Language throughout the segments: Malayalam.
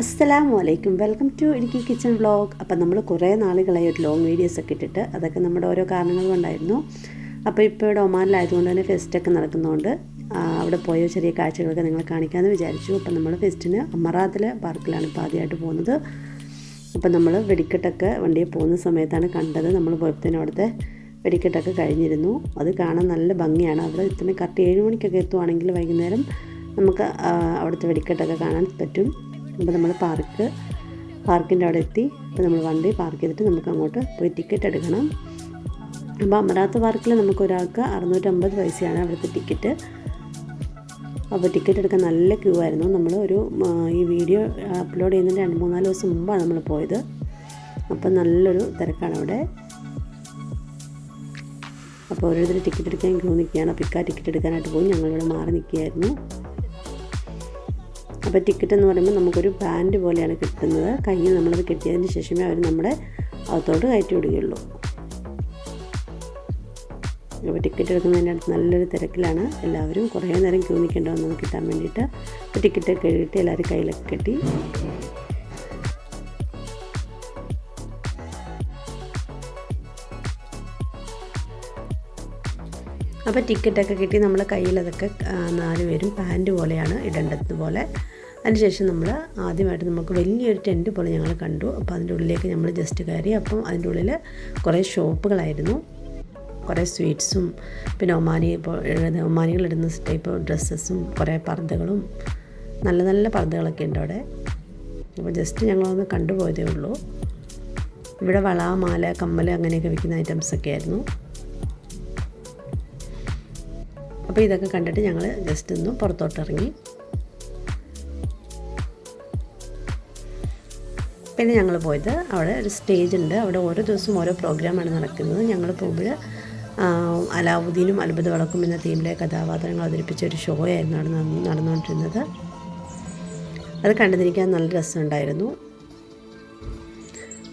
അസ്സലാമു അലൈക്കും. Welcome to Idukki kitchen vlog. അപ്പം നമ്മൾ കുറേ നാളുകളായി ഒരു ലോങ് വീഡിയോസ് ഒക്കെ ഇട്ടിട്ട് അതൊക്കെ നമ്മുടെ ഓരോ കാരണങ്ങൾ കൊണ്ടായിരുന്നു. അപ്പോൾ ഇപ്പോൾ ഇവിടെ ഒമാനിലായതുകൊണ്ട് തന്നെ ഫെസ്റ്റൊക്കെ നടക്കുന്നതുകൊണ്ട് അവിടെ പോയ ചെറിയ കാഴ്ചകളൊക്കെ നിങ്ങൾ കാണിക്കാമെന്ന് വിചാരിച്ചു. അപ്പം നമ്മൾ ഫെസ്റ്റിന് അമറാത്തിലെ പാർക്കിലാണ് ഇപ്പോൾ ആദ്യമായിട്ട് പോകുന്നത്. അപ്പം നമ്മൾ വെടിക്കെട്ടൊക്കെ വണ്ടിയിൽ പോകുന്ന സമയത്താണ് കണ്ടത്. നമ്മൾ പോയപ്പോഴത്തേനും അവിടുത്തെ വെടിക്കെട്ടൊക്കെ കഴിഞ്ഞിരുന്നു. അത് കാണാൻ നല്ല ഭംഗിയാണ്. അവിടെ ഇത്തരം കറക്റ്റ് ഏഴ് മണിക്കൊക്കെ എത്തുവാണെങ്കിൽ വൈകുന്നേരം നമുക്ക് അവിടുത്തെ വെടിക്കെട്ടൊക്കെ കാണാൻ പറ്റും. അപ്പോൾ നമ്മൾ പാർക്ക് പാർക്കിന്റെ അവിടെ എത്തി. അപ്പോൾ നമ്മൾ വണ്ടി പാർക്ക് ചെയ്തിട്ട് നമുക്ക് അങ്ങോട്ട് പോയി ടിക്കറ്റ് എടുക്കണം. അപ്പോൾ അമരാത്ത് പാർക്കിൽ നമുക്ക് ഒരാൾക്ക് അറുന്നൂറ്റമ്പത് പൈസയാണ് അവിടുത്തെ ടിക്കറ്റ് അപ്പോൾ ടിക്കറ്റ് എടുക്കാൻ നല്ല ക്യൂ ആയിരുന്നു. നമ്മൾ ഒരു ഈ വീഡിയോ അപ്ലോഡ് ചെയ്യുന്നതിന് രണ്ട് മൂന്നാൽ ദിവസം മുമ്പാണ് നമ്മൾ പോയത്. അപ്പോൾ നല്ലൊരു തിരക്കാണ് അവിടെ. അപ്പോൾ ഓരോരുത്തർ ടിക്കറ്റ് എടുക്കാൻ ക്യൂ നിൽക്കുകയാണ്. അപ്പോൾ ഇക്കാ ടിക്കറ്റ് എടുക്കാനായിട്ട് പോയി. ഞങ്ങളിവിടെ മാറി നിൽക്കുകയായിരുന്നു. അപ്പോൾ ടിക്കറ്റ് എന്ന് പറയുമ്പോൾ നമുക്കൊരു ബാൻഡ് പോലെയാണ് കിട്ടുന്നത്. കയ്യിൽ നമ്മളത് കെട്ടിയതിന് ശേഷമേ അവർ നമ്മുടെ അകത്തോട്ട് കയറ്റി വിടുകയുള്ളൂ. അപ്പോൾ ടിക്കറ്റ് എടുക്കുന്നതിന്റെ അടുത്ത് നല്ലൊരു തിരക്കിലാണ്. എല്ലാവരും കുറേ നേരം ക്യൂ നിൽക്കേണ്ടി വന്നത് കിട്ടാൻ വേണ്ടിയിട്ട് അപ്പോൾ ടിക്കറ്റൊക്കെ എഴുതിയിട്ട് എല്ലാവരും കയ്യിലൊക്കെ കെട്ടി. അപ്പോൾ ടിക്കറ്റൊക്കെ കിട്ടി. നമ്മൾ കയ്യിലതൊക്കെ നാല് പേരും പാന്റ് പോലെയാണ് ഇടേണ്ടത് പോലെ. അതിനുശേഷം നമ്മൾ ആദ്യമായിട്ട് നമുക്ക് വലിയൊരു ടെന്റ് പോലെ ഞങ്ങൾ കണ്ടു. അപ്പോൾ അതിന്റെ ഉള്ളിലേക്ക് നമ്മൾ ജസ്റ്റ് കയറി. അപ്പം അതിന്റെ ഉള്ളിൽ കുറേ ഷോപ്പുകളായിരുന്നു. കുറേ സ്വീറ്റ്സും പിന്നെ ഒമാനി ഇപ്പോൾ ഒമാനികളിടുന്ന ടൈപ്പ് ഡ്രസ്സസും കുറേ പർദ്ദകളും നല്ല നല്ല പർദ്ദകളൊക്കെ ഉണ്ട് അവിടെ. അപ്പോൾ ജസ്റ്റ് ഞങ്ങളൊന്ന് കണ്ടുപോയതേ ഉള്ളൂ. ഇവിടെ വള മാല കമ്മൽ അങ്ങനെയൊക്കെ വിൽക്കുന്ന ഐറ്റംസൊക്കെ ആയിരുന്നു. അപ്പോൾ ഇതൊക്കെ കണ്ടിട്ട് ഞങ്ങൾ ജസ്റ്റ് ഒന്ന് പുറത്തോട്ടിറങ്ങി. പിന്നെ ഞങ്ങൾ പോയത്. അവിടെ ഒരു സ്റ്റേജ് ഉണ്ട്. അവിടെ ഓരോ ദിവസവും ഓരോ പ്രോഗ്രാമാണ് നടക്കുന്നത്. ഞങ്ങൾ പോകുമ്പോൾ അലാവുദ്ദീനും അത്ഭുത വളക്കും എന്ന തീമിലെ കഥാപാത്രങ്ങൾ അവതരിപ്പിച്ച ഒരു ഷോ ആയിരുന്നു അവിടെ നടന്നുകൊണ്ടിരുന്നത്. അത് കണ്ടുതിരിക്കാൻ നല്ല രസമുണ്ടായിരുന്നു.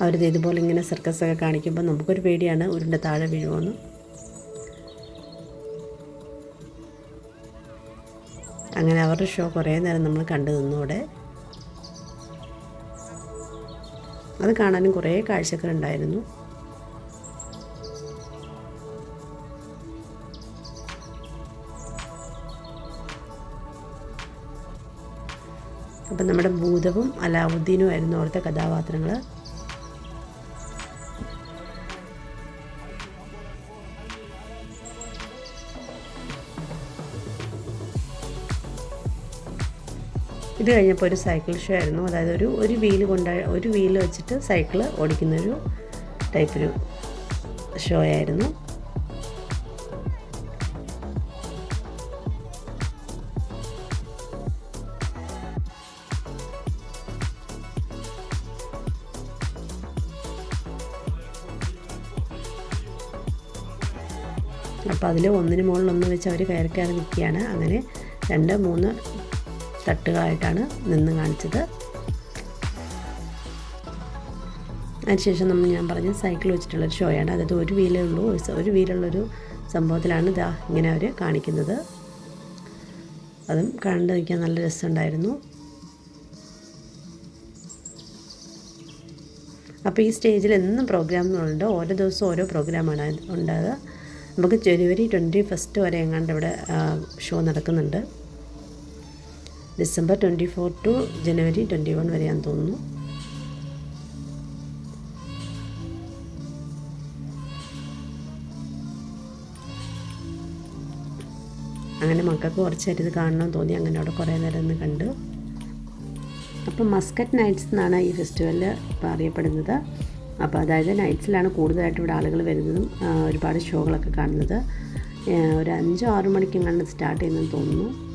അവർ ഇതുപോലെ ഇങ്ങനെ സർക്കസൊക്കെ കാണിക്കുമ്പോൾ നമുക്കൊരു പേടിയാണ്. ഉരുണ്ട താഴെ വീഴുമെന്ന് അങ്ങനെ അവരുടെ ഷോ കുറേ നേരം നമ്മൾ കണ്ടു നിന്നു അത് കാണാനും കുറേ കാഴ്ചകൾ ഉണ്ടായിരുന്നു. അപ്പം നമ്മുടെ ഭൂതവും അലാവുദ്ദീനും ആയിരുന്നു അവിടുത്തെ കഥാപാത്രങ്ങൾ ഇത് കഴിഞ്ഞപ്പോൾ ഒരു സൈക്കിൾ ഷോ ആയിരുന്നു. അതായത് ഒരു ഒരു വീൽ കൊണ്ട ഒരു വീൽ വെച്ചിട്ട് സൈക്കിൾ ഓടിക്കുന്നൊരു ടൈപ്പ് ഒരു ഷോ ആയിരുന്നു. അപ്പോൾ അതിൽ ഒന്നിന് മുകളിൽ ഒന്ന് വെച്ച് അവർ കയറി കയറി നിൽക്കുകയാണ്. അങ്ങനെ രണ്ട് മൂന്ന് തട്ടുകളായിട്ടാണ് നിന്ന് കാണിച്ചത്. അതിനുശേഷം നമ്മൾ ഞാൻ പറഞ്ഞ സൈക്കിൾ വെച്ചിട്ടുള്ളൊരു ഷോയാണ്. അതായത് ഒരു വീലേ ഉള്ളൂ. ഒരു വീലുള്ളൊരു സംഭവത്തിലാണ് ഇതാ ഇങ്ങനെ അവർ കാണിക്കുന്നത്. അതും കണ്ടു നിൽക്കാൻ നല്ല രസമുണ്ടായിരുന്നു. അപ്പോൾ ഈ സ്റ്റേജിൽ എന്നും പ്രോഗ്രാം പ്രോഗ്രാമുകളുണ്ട് ഓരോ ദിവസവും ഓരോ പ്രോഗ്രാമാണ് ഉണ്ടാകുക നമുക്ക് ജനുവരി ട്വന്റി ഫസ്റ്റ് വരെ എങ്ങാണ്ട് ഇവിടെ ഷോ നടക്കുന്നുണ്ട്. December twenty four to January twenty one വരെയാണെന്ന് തോന്നുന്നു. അങ്ങനെ മക്കൾക്ക് കുറച്ചായിട്ട് ഇത് കാണണമെന്ന് തോന്നി. അങ്ങനെ അവിടെ കുറേ നേരം ഒന്ന് കണ്ടു. അപ്പം മസ്കറ്റ് നൈറ്റ്സ് എന്നാണ് ഈ ഫെസ്റ്റിവലിൽ ഇപ്പോൾ അറിയപ്പെടുന്നത്. അപ്പോൾ അതായത് നൈറ്റ്സിലാണ് കൂടുതലായിട്ട് ഇവിടെ ആളുകൾ വരുന്നതും ഒരുപാട് ഷോകളൊക്കെ കാണുന്നത്. ഒരു അഞ്ചോ ആറു മണിക്കെങ്ങാണ്ട് സ്റ്റാർട്ട് ചെയ്യുന്നതെന്ന് തോന്നുന്നു.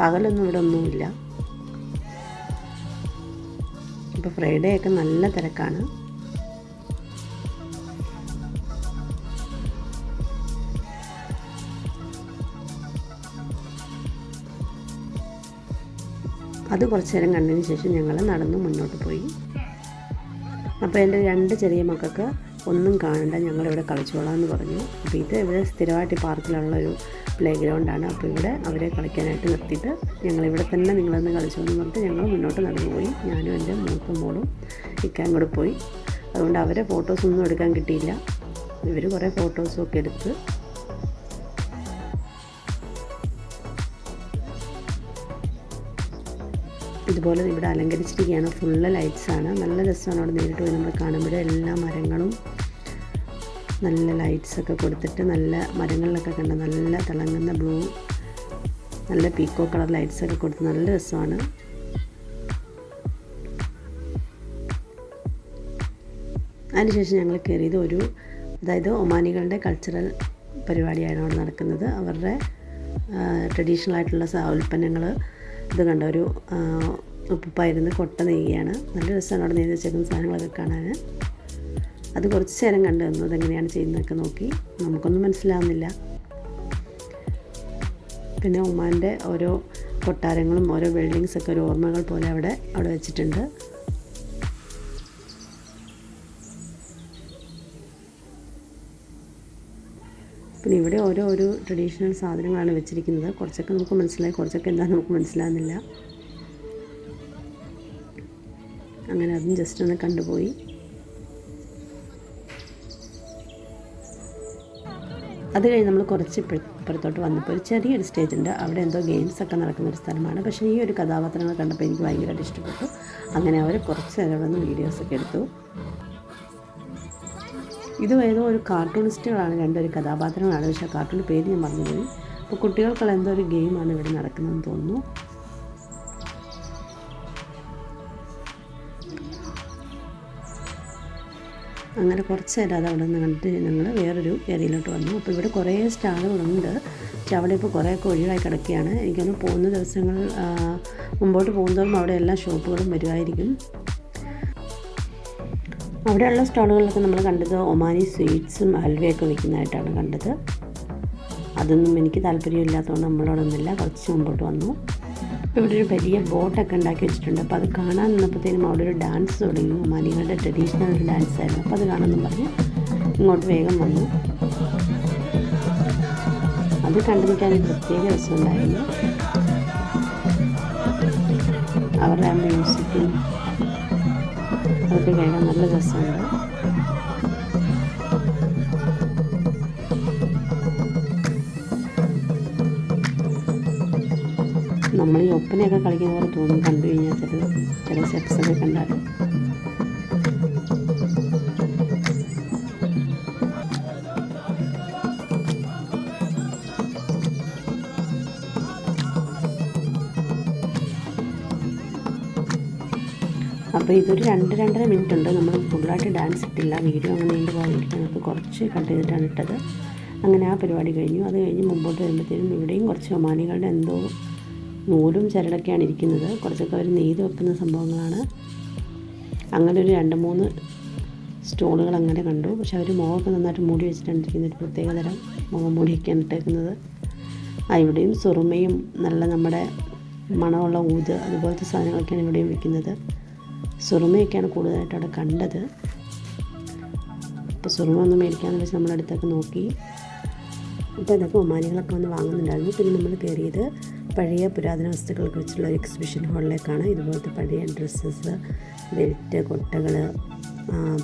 പകലൊന്നും ഇവിടെ ഒന്നുമില്ല ഇപ്പോൾ ഫ്രൈഡേ ഒക്കെ നല്ല തിരക്കാണ്. അത് കുറച്ച് നേരം കണ്ടതിന് ശേഷം ഞങ്ങൾ നടന്ന് മുന്നോട്ട് പോയി. അപ്പോൾ എന്റെ രണ്ട് ചെറിയ മക്കൾക്ക് ഒന്നും കാണണ്ട ഞങ്ങളിവിടെ കളിച്ചോളാം എന്ന് പറഞ്ഞു. അപ്പോൾ ഇത് ഇവിടെ സ്ഥിരമായിട്ട് പാർക്കിലുള്ള ഒരു പ്ലേ ഗ്രൗണ്ടാണ് അപ്പോൾ ഇവിടെ അവരെ കളിക്കാനായിട്ട് നിർത്തിയിട്ട് ഞങ്ങൾ ഇവിടെ തന്നെ നിങ്ങളൊന്ന് കളിച്ചോന്ന് പറഞ്ഞിട്ട് ഞങ്ങൾ മുന്നോട്ട് നടന്നു പോയി ഞാനും എന്റെ മൂത്ത മോളും ഇക്കാൻ കൂടെ പോയി. അതുകൊണ്ട് അവരെ ഫോട്ടോസൊന്നും എടുക്കാൻ കിട്ടിയില്ല. ഇവർ കുറേ ഫോട്ടോസും ഒക്കെ എടുത്ത് ഇതുപോലെ ഇവിടെ അലങ്കരിച്ചിരിക്കുകയാണ്. ഫുള്ള് ലൈറ്റ്സാണ് നല്ല രസമാണ് അവിടെ നേരിട്ട് പോയി. നമ്മൾ കാണുമ്പോൾ എല്ലാ മരങ്ങളും നല്ല ലൈറ്റ്സൊക്കെ കൊടുത്തിട്ട് നല്ല മരങ്ങളിലൊക്കെ കണ്ട നല്ല തിളങ്ങുന്ന ബ്ലൂ നല്ല പീക്കോ കളർ ലൈറ്റ്സൊക്കെ കൊടുത്ത് നല്ല രസമാണ്. അതിനുശേഷം ഞങ്ങൾ കയറിയത് ഒരു അതായത് ഒമാനികളുടെ കൾച്ചറൽ പരിപാടിയാണ് അവിടെ നടക്കുന്നത്. അവരുടെ ട്രഡീഷണൽ ആയിട്ടുള്ള ഉൽപ്പന്നങ്ങൾ ഇത് കണ്ട ഒരു ഉപ്പുപ്പായിരുന്നു കൊട്ട നെയ്യാണ്. നല്ല രസമാണ് അവിടെ നെയ്ത് വെച്ചേക്കുന്ന സാധനങ്ങളൊക്കെ കാണാൻ. അത് കുറച്ച് നേരം കണ്ടു തന്നു അതെങ്ങനെയാണ് ചെയ്യുന്നതൊക്കെ നോക്കി. നമുക്കൊന്നും മനസ്സിലാവുന്നില്ല. പിന്നെ ഉമ്മാന്റെ ഓരോ കൊട്ടാരങ്ങളും ഓരോ ബിൽഡിങ്സൊക്കെ ഒരു ഓർമ്മകൾ പോലെ അവിടെ അവിടെ വെച്ചിട്ടുണ്ട്. പിന്നെ ഇവിടെ ഓരോ ഓരോ ട്രഡീഷണൽ സാധനങ്ങളാണ് വെച്ചിരിക്കുന്നത്. കുറച്ചൊക്കെ നമുക്ക് മനസ്സിലായി കുറച്ചൊക്കെ എന്താ നമുക്ക് മനസ്സിലാകുന്നില്ല അങ്ങനെ അതും ജസ്റ്റ് ഒന്ന് കണ്ടുപോയി. അത് കഴിഞ്ഞ് നമ്മൾ കുറച്ച് ഇപ്പുറത്തോട്ട് വന്നപ്പോൾ ഒരു ചെറിയൊരു സ്റ്റേജ് ഉണ്ട് അവിടെ എന്തോ ഗെയിംസ് ഒക്കെ നടക്കുന്ന ഒരു സ്ഥലമാണ്. പക്ഷേ ഈ ഒരു കഥാപാത്രങ്ങൾ കണ്ടപ്പോൾ എനിക്ക് ഭയങ്കരമായിട്ട് ഇഷ്ടപ്പെട്ടു. അങ്ങനെ അവർ കുറച്ച് നേരം വന്ന് വീഡിയോസൊക്കെ എടുത്തു. ഇത് ഏതോ ഒരു കാർട്ടൂണിസ്റ്റുകളാണ് രണ്ടൊരു കഥാപാത്രങ്ങളാണ്. പക്ഷേ കാർട്ടൂൺ പേര് ഞാൻ മറന്നുപോയി. അപ്പോൾ കുട്ടികൾക്കുള്ള എന്തോ ഒരു ഗെയിമാണ് ഇവിടെ നടക്കുന്നതെന്ന് തോന്നുന്നു. അങ്ങനെ കുറച്ച് നേരം അത് അവിടെ നിന്ന് കണ്ടിട്ട് ഞങ്ങൾ വേറൊരു ഏരിയയിലോട്ട് വന്നു. അപ്പോൾ ഇവിടെ കുറേ സ്റ്റാളുകളുണ്ട്. പക്ഷെ അവിടെ ഇപ്പോൾ കുറേയൊക്കെ ഒഴിവായി കിടക്കുകയാണ്. എനിക്കൊന്ന് പോകുന്ന ദിവസങ്ങൾ മുമ്പോട്ട് പോകുന്നതോറും അവിടെ എല്ലാ ഷോപ്പുകളും വരുമായിരിക്കും. അവിടെയുള്ള സ്റ്റാളുകളിലൊക്കെ നമ്മൾ കണ്ടത് ഒമാനി സ്വീറ്റ്സും ഹൽവയൊക്കെ വിൽക്കുന്നതായിട്ടാണ് കണ്ടത്. അതൊന്നും എനിക്ക് താല്പര്യമില്ലാത്തതുകൊണ്ട് നമ്മളോടൊന്നുമില്ല കുറച്ച് മുമ്പോട്ട് വന്നു. ഇവിടെ ഒരു വലിയ ബോട്ടൊക്കെ ഉണ്ടാക്കി വെച്ചിട്ടുണ്ട്. അപ്പോൾ അത് കാണാൻ നിന്നപ്പോഴത്തേനും അവിടെ ഒരു ഡാൻസ് തുടങ്ങി. മലയാളികളുടെ ട്രഡീഷണൽ ഒരു ഡാൻസ് ആയിരുന്നു. അപ്പോൾ അത് കാണാമെന്ന് പറഞ്ഞ് ഇങ്ങോട്ട് വേഗം വന്നു. അത് കണ്ടു നിൽക്കാൻ പ്രത്യേക രസമുണ്ടായിരുന്നു അവരുടെ ആ മ്യൂസിക്കും അതൊക്കെ കേൾക്കാൻ നല്ല രസമുണ്ട്. നമ്മൾ ഈ ഒപ്പനയൊക്കെ കളിക്കുന്ന പോലെ തോന്നും. കണ്ടു കഴിഞ്ഞാൽ ചില ചില സ്റ്റെപ്സൊക്കെ കണ്ടാൽ. അപ്പോൾ ഇതൊരു രണ്ട് രണ്ടര മിനിറ്റ് ഉണ്ട്. നമ്മൾ ഫുള്ളായിട്ട് ഡാൻസ് ഇട്ടില്ല. വീഡിയോ അങ്ങനെ നീണ്ടു പോകാതിരിക്കാൻ നമുക്ക് കുറച്ച് കട്ട് ചെയ്തിട്ടാണ് ഇട്ടത്. അങ്ങനെ ആ പരിപാടി കഴിഞ്ഞു. അത് കഴിഞ്ഞ് മുമ്പോട്ട് വരുമ്പോഴത്തേനും ഇവിടെയും കുറച്ച് ഒമാനികളുടെ എന്തോ നൂലും ചരടൊക്കെയാണ് ഇരിക്കുന്നത്. കുറച്ചൊക്കെ അവർ നെയ്ത് വെക്കുന്ന സംഭവങ്ങളാണ്. അങ്ങനെ ഒരു രണ്ട് മൂന്ന് സ്റ്റോളുകൾ അങ്ങനെ കണ്ടു. പക്ഷെ അവർ മുഖമൊക്കെ നന്നായിട്ട് മൂടി വെച്ചിട്ടാണ് ഇരിക്കുന്നത്. ഒരു പ്രത്യേകതരം മുഖം മൂടിയൊക്കെയാണ് ഇട്ടേക്കുന്നത്. ആ ഇവിടെയും സുറുമയും നല്ല നമ്മുടെ മണമുള്ള ഊത് അതുപോലത്തെ സാധനങ്ങളൊക്കെയാണ് ഇവിടെയും വിൽക്കുന്നത് സുറുമയൊക്കെയാണ് കൂടുതലായിട്ട് അവിടെ കണ്ടത്. അപ്പോൾ സുറുമ ഒന്ന് മേടിക്കാമെന്ന് വെച്ച് നമ്മുടെ അടുത്തൊക്കെ നോക്കി. അപ്പോൾ ഇതൊക്കെ ഒമാനികളൊക്കെ വന്ന് വാങ്ങുന്നുണ്ടായിരുന്നു. പിന്നെ നമ്മൾ കയറിയത് പഴയ പുരാതന വസ്തുക്കളെ കുറിച്ചുള്ള ഒരു എക്സിബിഷൻ ഹാളിലേക്കാണ് ഇതുപോലത്തെ പഴയ ഡ്രസ്സസ് ബെൽറ്റ് കൊട്ടകൾ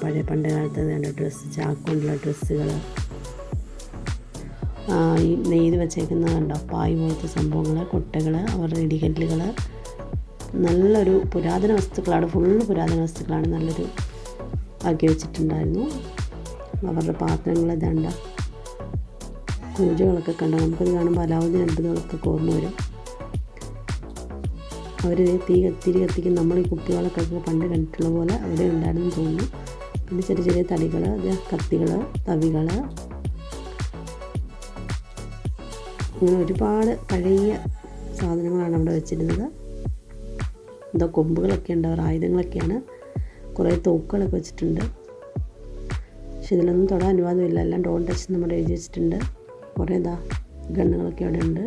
പഴയ പണ്ട് കാലത്ത് വേണ്ട ഡ്രസ്സ് ചാക്കുള്ള ഡ്രസ്സുകൾ ഈ നെയ്ത് വെച്ചേക്കുന്ന കണ്ടോ? പായ് പോലത്തെ സംഭവങ്ങൾ കൊട്ടകൾ അവരുടെ ഇടികല്ലുകൾ നല്ലൊരു പുരാതന വസ്തുക്കളാണ് ഫുള്ള് പുരാതന വസ്തുക്കളാണ് നല്ലൊരു ആക്കി വെച്ചിട്ടുണ്ടായിരുന്നു. അവരുടെ പാത്രങ്ങൾ ഇതാണ്ട. കുഞ്ചുകളൊക്കെ കണ്ടോ? നമുക്കത് കാണുമ്പോൾ അലാവുദ്ദീൻ അത്ഭുതങ്ങളൊക്കെ ഓർമ്മ വരും. അവർ തീ കത്തിരി കത്തിക്കും. നമ്മൾ ഈ കുട്ടികളൊക്കെ പണ്ട് കണ്ടിട്ടുള്ള പോലെ അവിടെ ഉണ്ടായിരുന്നു തോന്നുന്നു. പിന്നെ ചെറിയ ചെറിയ തടികൾ കത്തികൾ തവികൾ അങ്ങനെ ഒരുപാട് പഴയ സാധനങ്ങളാണ് അവിടെ വെച്ചിരുന്നത്. എന്തോ കൊമ്പുകളൊക്കെ ഉണ്ട് അവർ ആയുധങ്ങളൊക്കെയാണ്. കുറേ തോക്കുകളൊക്കെ വെച്ചിട്ടുണ്ട്. പക്ഷെ ഇതിലൊന്നും തൊടാൻ അനുവാദമില്ല. എല്ലാം ഡോൺ ടച്ച് നമ്മുടെ എഴുതി വെച്ചിട്ടുണ്ട്. കുറേ ഇതാ ഗണ്ണുകളൊക്കെ അവിടെ ഉണ്ട്.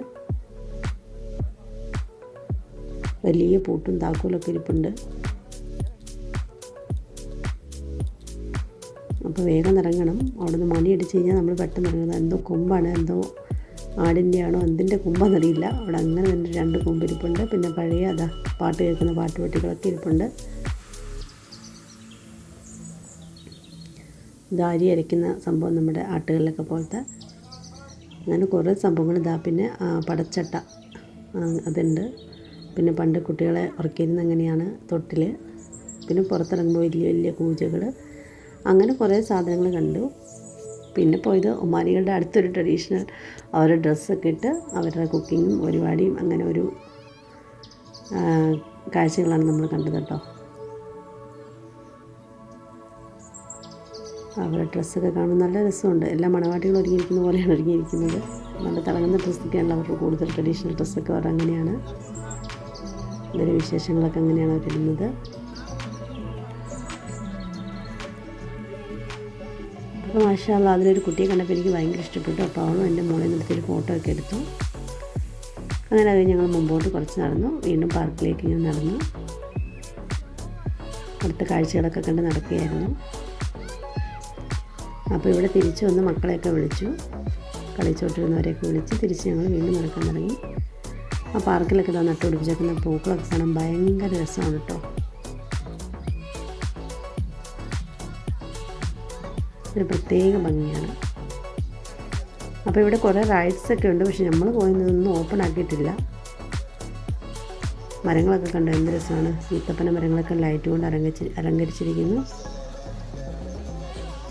വലിയ പൂട്ടും താക്കോലൊക്കെ ഇരിപ്പുണ്ട്. അപ്പോൾ വേഗം ഇറങ്ങണം അവിടെ നിന്ന് മണി അടിച്ച് കഴിഞ്ഞാൽ നമ്മൾ പെട്ടെന്ന് ഇറങ്ങുന്നത് എന്തോ കൊമ്പാണ് എന്തോ ആടിന്റെ ആണോ എന്തിന്റെ കുമ്പാന്നറിയില്ല. അവിടെ അങ്ങനെ തന്നെ രണ്ട് കൊമ്പിരിപ്പുണ്ട് പിന്നെ പഴയ അതാ പാട്ട് കേൾക്കുന്ന പാട്ടുപെട്ടികളൊക്കെ ഇരിപ്പുണ്ട്. ദാരി അരി അരയ്ക്കുന്ന സംഭവം നമ്മുടെ ആട്ടുകളിലൊക്കെ പോലത്തെ. അങ്ങനെ കുറേ സംഭവങ്ങൾ ഇതാ. പിന്നെ പടച്ചട്ട അതുണ്ട്. പിന്നെ പണ്ട് കുട്ടികളെ ഉറക്കിയിരുന്ന അങ്ങനെയാണ് തൊട്ടിൽ പിന്നെ പുറത്തിറങ്ങുമ്പോൾ വലിയ വലിയ പൂജകൾ അങ്ങനെ കുറേ സാധനങ്ങൾ കണ്ടു. പിന്നെ പോയത് ഒമാനികളുടെ അടുത്തൊരു ട്രഡീഷണൽ അവരുടെ ഡ്രസ്സൊക്കെ ഇട്ട് അവരുടെ കുക്കിങ്ങും പരിപാടിയും അങ്ങനെ ഒരു കാഴ്ചകളാണ് നമ്മൾ കണ്ടത് കേട്ടോ. അവരുടെ ഡ്രസ്സൊക്കെ കാണുമ്പോൾ നല്ല രസമുണ്ട്. എല്ലാ മണവാട്ടികളും ഒരുങ്ങിയിരിക്കുന്ന പോലെയാണ് ഒരുങ്ങിയിരിക്കുന്നത്. നല്ല തിളങ്ങുന്ന ഡ്രസ്സൊക്കെയാണല്ലോ അവർക്ക് കൂടുതൽ ട്രഡീഷണൽ ഡ്രസ്സൊക്കെ അവർ അങ്ങനെയാണ്. ഇതൊരു വിശേഷങ്ങളൊക്കെ അങ്ങനെയാണ് വരുന്നത്? അപ്പോൾ മാഷാല്ല അതിലൊരു കുട്ടിയെ കണ്ടപ്പോൾ എനിക്ക് ഭയങ്കര ഇഷ്ടപ്പെട്ടു. അപ്പോൾ അവളും എന്റെ മോളിൽ നിർത്തിയൊരു ഫോട്ടോ ഒക്കെ എടുത്തു. അങ്ങനെ അത് ഞങ്ങൾ മുമ്പോട്ട് കുറച്ച് നടന്നു. വീണ്ടും പാർക്കിലേക്ക് ഇങ്ങനെ നടന്നു. അടുത്ത കാഴ്ചകളൊക്കെ കണ്ട് നടക്കുകയായിരുന്നു. അപ്പോൾ ഇവിടെ തിരിച്ചു വന്ന് മക്കളെയൊക്കെ വിളിച്ചു. കളിച്ചോട്ടിരുന്നവരെയൊക്കെ വിളിച്ച് തിരിച്ച് ഞങ്ങൾ വീണ്ടും നടക്കാൻ തുടങ്ങി. ആ പാർക്കിലൊക്കെ ഇതാ നട്ടുപിടിപ്പിച്ചേക്കുന്ന പൂക്കളൊക്കെ കാണാൻ ഭയങ്കര രസമാണ് കേട്ടോ. ഒരു പ്രത്യേക ഭംഗിയാണ്. അപ്പോൾ ഇവിടെ കുറേ റൈഡ്സ് ഒക്കെ ഉണ്ട്. പക്ഷെ നമ്മൾ പോയതൊന്നും ഓപ്പൺ ആക്കിയിട്ടില്ല. മരങ്ങളൊക്കെ കണ്ടു എന്ത് രസമാണ്. ഈത്തപ്പന മരങ്ങളൊക്കെ ലൈറ്റ് കൊണ്ട് അലങ്കരിച്ച് അലങ്കരിച്ചിരിക്കുന്നു.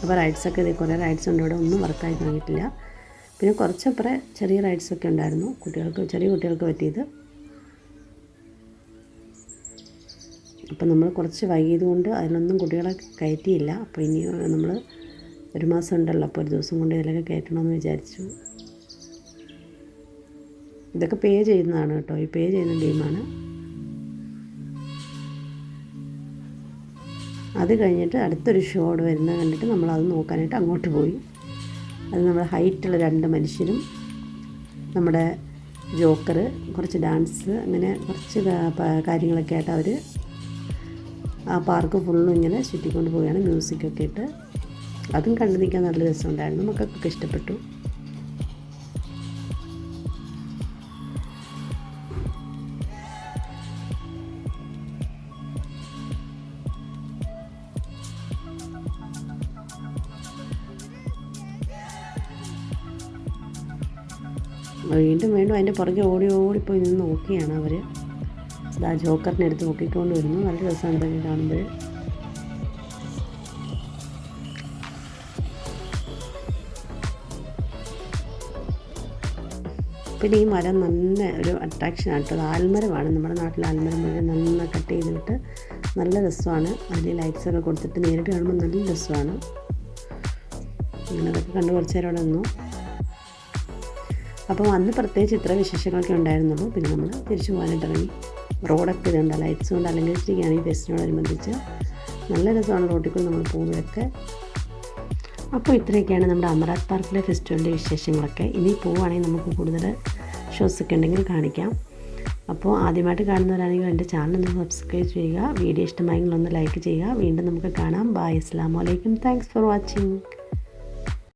അപ്പോൾ റൈഡ്സൊക്കെ കുറേ റൈഡ്സ് ഉണ്ട്. ഇവിടെ ഒന്നും വർക്കായി തുടങ്ങിയിട്ടില്ല പിന്നെ കുറച്ചപ്പുറം ചെറിയ റൈഡ്സൊക്കെ ഉണ്ടായിരുന്നു. കുട്ടികൾക്ക് ചെറിയ കുട്ടികൾക്ക് പറ്റിയത്. അപ്പം നമ്മൾ കുറച്ച് വൈകിയത് കൊണ്ട് അതിലൊന്നും കുട്ടികളെ കയറ്റിയില്ല. അപ്പോൾ ഇനി നമ്മൾ ഒരു മാസം ഉണ്ടല്ലോ. അപ്പോൾ ഒരു ദിവസം കൊണ്ട് ഇതിലൊക്കെ കയറ്റണമെന്ന് വിചാരിച്ചു. ഇതൊക്കെ പേ ചെയ്യുന്നതാണ് കേട്ടോ. ഈ പേ ചെയ്യുന്ന ഗെയിമാണ്. അത് കഴിഞ്ഞിട്ട് അടുത്തൊരു ഷോ അവിടെ വരുന്നത് കണ്ടിട്ട് നമ്മൾ അത് നോക്കാനായിട്ട് അങ്ങോട്ട് പോയി. അത് നമ്മുടെ ഹൈറ്റുള്ള രണ്ട് മനുഷ്യരും നമ്മുടെ ജോക്കർ കുറച്ച് ഡാൻസ് അങ്ങനെ കുറച്ച് കാര്യങ്ങളൊക്കെ ആയിട്ട് അവർ ആ പാർക്ക് ഫുള്ളും ഇങ്ങനെ ചുറ്റിക്കൊണ്ട് പോവുകയാണ്. മ്യൂസിക്കൊക്കെ ഇട്ട് അതും കണ്ടു നിൽക്കാൻ നല്ല രസമുണ്ടായിരുന്നു. മക്കൾക്കൊക്കെ ഇഷ്ടപ്പെട്ടു. വീണ്ടും വീണ്ടും അതിന്റെ പുറകെ ഓടി ഓടിപ്പോയി നിന്ന് നോക്കിയാണ് അവർ അതാ ജോക്കറിനെ എടുത്ത് നോക്കിക്കൊണ്ട് വരുന്നു. നല്ല രസമാണ് ഇതൊക്കെ കാണുമ്പോൾ പിന്നെ ഈ മരം നല്ല ഒരു അട്രാക്ഷൻ ആയിട്ടത് ആൽമരമാണ്. നമ്മുടെ നാട്ടിൽ ആൽമരം മുഴുവൻ നന്നായി കട്ട് ചെയ്തിട്ട് നല്ല രസമാണ്. അതിൽ ലൈറ്റ്സ് ഒക്കെ കൊടുത്തിട്ട് നേരിട്ട് കാണുമ്പോൾ നല്ല രസമാണ്. അങ്ങനെ അതൊക്കെ കണ്ട് കുറച്ച് നേരം നിന്നു. അപ്പം അന്ന് പ്രത്യേകിച്ച് ഇത്ര വിശേഷങ്ങളൊക്കെ ഉണ്ടായിരുന്നുള്ളൂ. പിന്നെ നമ്മൾ തിരിച്ചു പോകാനായിട്ട് ഇറങ്ങി റോഡൊക്കെ ഇതുണ്ട്. ലൈറ്റ്സ് കൊണ്ട് അലങ്കരിച്ചിരിക്കുകയാണ് ഈ ഫെസ്റ്റിനോടനുബന്ധിച്ച് നല്ല രസമാണ് റോട്ടിൽ കൂടി നമ്മൾ പോകുമ്പോഴൊക്കെ അപ്പോൾ ഇത്രയൊക്കെയാണ് നമ്മുടെ അമരാത് പാർക്കിലെ ഫെസ്റ്റിവലിന്റെ വിശേഷങ്ങളൊക്കെ. ഇനി പോവുകയാണെങ്കിൽ നമുക്ക് കൂടുതൽ ഷോസൊക്കെ ഉണ്ടെങ്കിൽ കാണിക്കാം. അപ്പോൾ ആദ്യമായിട്ട് കാണുന്നവരാണെങ്കിൽ എന്റെ ചാനൽ ഒന്ന് സബ്സ്ക്രൈബ് ചെയ്യുക. വീഡിയോ ഇഷ്ടമായെങ്കിൽ ഒന്ന് ലൈക്ക് ചെയ്യുക. വീണ്ടും നമുക്ക് കാണാം. ബായ് അസ്സാം വലൈക്കും താങ്ക്സ് ഫോർ വാച്ചിങ്